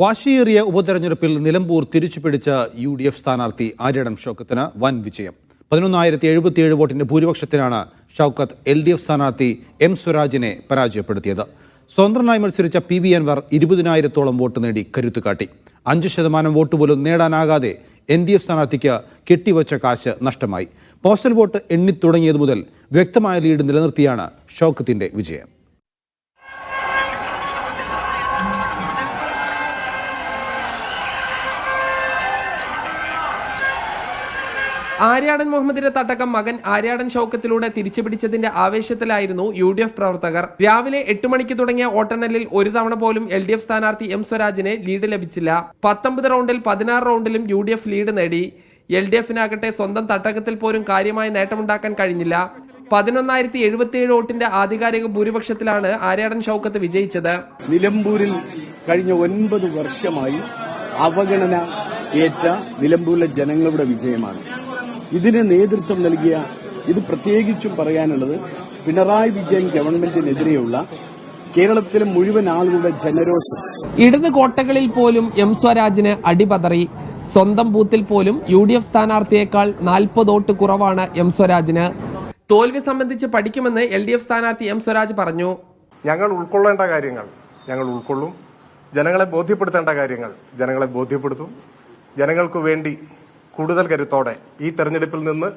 വാശിയേറിയ ഉപതെരഞ്ഞെടുപ്പിൽ നിലമ്പൂർ തിരിച്ചു പിടിച്ച യു ഡി എഫ് സ്ഥാനാർത്ഥി ആര്യടം ഷൗക്കത്തിന് വൻ വിജയം. പതിനൊന്നായിരത്തി എഴുപത്തിയേഴ് വോട്ടിന്റെ ഭൂരിപക്ഷത്തിനാണ് ഷൗക്കത്ത് എൽ ഡി എഫ് സ്ഥാനാർത്ഥി എം സ്വരാജിനെ പരാജയപ്പെടുത്തിയത്. സ്വതന്ത്രനായി മത്സരിച്ച പി വി അൻവർ ഇരുപതിനായിരത്തോളം വോട്ട് നേടി കരുത്തുകാട്ടി. അഞ്ച് ശതമാനം വോട്ട് പോലും നേടാനാകാതെ എൻ ഡി എഫ് സ്ഥാനാർത്ഥിക്ക് കെട്ടിവച്ച കാശ് നഷ്ടമായി. പോസ്റ്റൽ വോട്ട് എണ്ണിത്തുടങ്ങിയത് മുതൽ വ്യക്തമായ ലീഡ് നിലനിർത്തിയാണ് ഷൗക്കത്തിന്റെ വിജയം. ആര്യാടൻ മുഹമ്മദിന്റെ തട്ടകം മകൻ ആര്യാടൻ ഷൗക്കത്തിലൂടെ തിരിച്ചുപിടിച്ചതിന്റെ ആവേശത്തിലായിരുന്നു യു ഡി എഫ് പ്രവർത്തകർ. രാവിലെ എട്ട് മണിക്ക് തുടങ്ങിയ വോട്ടെണ്ണലിൽ ഒരു തവണ പോലും എൽ ഡി എഫ് സ്ഥാനാർത്ഥി എം സ്വരാജിനെ ലീഡ് ലഭിച്ചില്ല. പത്തൊമ്പത് റൗണ്ടിൽ പതിനാറ് റൗണ്ടിലും യു ഡി എഫ് ലീഡ് നേടി. എൽ ഡി എഫിനാകട്ടെ സ്വന്തം തട്ടകത്തിൽ പോലും കാര്യമായ നേട്ടമുണ്ടാക്കാൻ കഴിഞ്ഞില്ല. പതിനൊന്നായിരത്തി എഴുപത്തിയേഴ് വോട്ടിന്റെ ആധികാരിക ഭൂരിപക്ഷത്തിലാണ് ആര്യാടൻ ഷൗക്കത്ത് വിജയിച്ചത്. നിലമ്പൂരിൽ കഴിഞ്ഞ ഒൻപത് വർഷമായി അവഗണന ഏറ്റ നിലമ്പൂരിലെ ജനങ്ങളുടെ വിജയമാണ്. ഇതിന് നേതൃത്വം നൽകിയ ഇത് പ്രത്യേകിച്ചും പറയാനുള്ളത് പിണറായി വിജയൻ ഗവൺമെന്റിനെതിരെയുള്ള കേരളത്തിലെ മുഴുവൻ ആളുകളുടെ ജനരോഷം. ഇടത് കോട്ടകളിൽ പോലും എം സ്വരാജിന് അടിപതറി. സ്വന്തം ബൂത്തിൽ പോലും യു ഡി എഫ് സ്ഥാനാർത്ഥിയേക്കാൾ നാൽപ്പത് വോട്ട് കുറവാണ് എം സ്വരാജിന്. തോൽവി സംബന്ധിച്ച് പഠിക്കുമെന്ന് എൽ ഡി എഫ് സ്ഥാനാർത്ഥി എം സ്വരാജ് പറഞ്ഞു. ഞങ്ങൾ ഉൾക്കൊള്ളേണ്ട കാര്യങ്ങൾ ഞങ്ങൾ ഉൾക്കൊള്ളും. ജനങ്ങളെ ബോധ്യപ്പെടുത്തേണ്ട കാര്യങ്ങൾ ജനങ്ങളെ ബോധ്യപ്പെടുത്തും. ജനങ്ങൾക്ക് വേണ്ടി കൂടുതൽ കരുത്തോടെ ഈ തെരഞ്ഞെടുപ്പിൽ നിന്ന്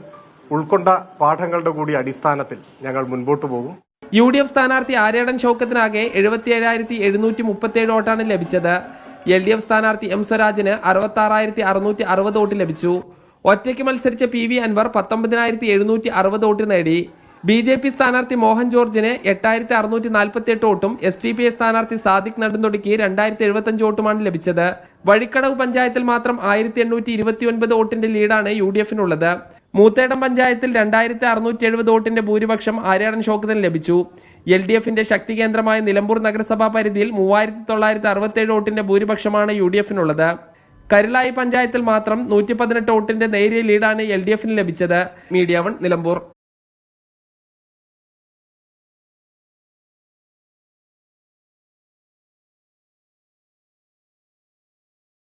ഉൾക്കൊണ്ട പാഠങ്ങളുടെ കൂടി അടിസ്ഥാനത്തിൽ ഞങ്ങൾ മുൻപോട്ട് പോകും. യു ഡി എഫ് സ്ഥാനാർത്ഥി ആര്യാടൻ ഷൗക്കത്തിനാകെ എഴുപത്തി ഏഴായിരത്തി എഴുന്നൂറ്റി മുപ്പത്തിയേഴ് വോട്ടാണ് ലഭിച്ചത്. എൽ ഡി എഫ് സ്ഥാനാർത്ഥി എം സ്വരാജിന് അറുപത്തി ആറായിരത്തി അറുന്നൂറ്റി അറുപത് വോട്ട് ലഭിച്ചു. ഒറ്റയ്ക്ക് മത്സരിച്ച പി വി അൻവർ പത്തൊമ്പതിനായിരത്തി എഴുന്നൂറ്റി അറുപത് വോട്ട് നേടി. ബി ജെ പി സ്ഥാനാർത്ഥി മോഹൻ ജോർജിന് എട്ടായിരത്തി അറുന്നൂറ്റി നാൽപ്പത്തി എട്ട് വോട്ടും എസ് ടി പി എ സ്ഥാനാർത്ഥി സാദിഖ് നടുന്നൊടുക്കി രണ്ടായിരത്തി എഴുപത്തി അഞ്ച് വോട്ടുമാണ് ലഭിച്ചത്. വഴിക്കടവ് പഞ്ചായത്തിൽ മാത്രം ആയിരത്തി എണ്ണൂറ്റി ഇരുപത്തി ഒൻപത് വോട്ടിന്റെ ലീഡാണ് യു ഡി എഫിനുള്ളത്. മൂത്തേടം പഞ്ചായത്തിൽ രണ്ടായിരത്തി അറുന്നൂറ്റി എഴുപത് വോട്ടിന്റെ ഭൂരിപക്ഷം ആര്യാടൻ ഷോക്കത്തിന് ലഭിച്ചു. എൽ ഡി എഫിന്റെ ശക്തി കേന്ദ്രമായ നിലമ്പൂർ നഗരസഭാ പരിധിയിൽ മൂവായിരത്തി തൊള്ളായിരത്തി അറുപത്തേഴ് വോട്ടിന്റെ ഭൂരിപക്ഷമാണ് യു ഡി എഫിനുള്ളത്. കരുളായി പഞ്ചായത്തിൽ മാത്രം നൂറ്റി പതിനെട്ട് വോട്ടിന്റെ നേരിയ ലീഡാണ് എൽ ഡി എഫിന് ലഭിച്ചത്. Media one Nilambur.